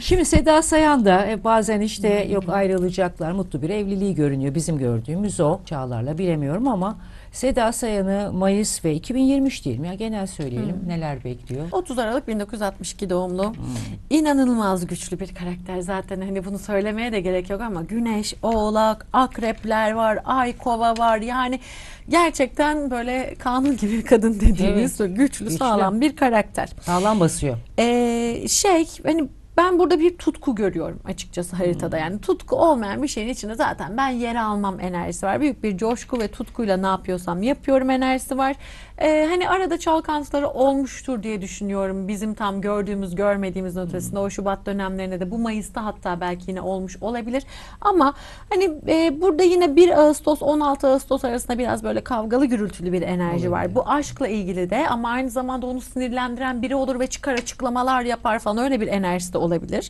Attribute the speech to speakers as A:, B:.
A: Şimdi Seda Sayan da e, bazen işte yok ayrılacaklar mutlu bir evliliği görünüyor. Bizim gördüğümüz o. Çağlar'la bilemiyorum ama Seda Sayan'ı Mayıs ve 2023 diyelim ya genel söyleyelim neler bekliyor.
B: 30 Aralık 1962 doğumlu. İnanılmaz güçlü bir karakter zaten hani bunu söylemeye de gerek yok ama Güneş, Oğlak, Akrepler var, Ay Kova var. Yani gerçekten böyle kanun gibi bir kadın dediğimiz güçlü,
A: Güçlü.
B: sağlam bir karakter.
A: Sağlam basıyor.
B: Ee, şey hani ben burada bir tutku görüyorum açıkçası haritada. Yani tutku olmayan bir şeyin içinde zaten ben yer almam enerjisi var. Büyük bir coşku ve tutkuyla ne yapıyorsam yapıyorum enerjisi var. Ee, hani arada çalkantıları olmuştur diye düşünüyorum. Bizim tam gördüğümüz, görmediğimiz ötesinde o Şubat dönemlerinde de bu Mayıs'ta hatta belki yine olmuş olabilir. Ama hani e, burada yine 1 Ağustos 16 Ağustos arasında biraz böyle kavgalı gürültülü bir enerji var. Bu aşkla ilgili de ama aynı zamanda onu sinirlendiren biri olur ve çıkar açıklamalar yapar falan öyle bir enerjisi de olabilir.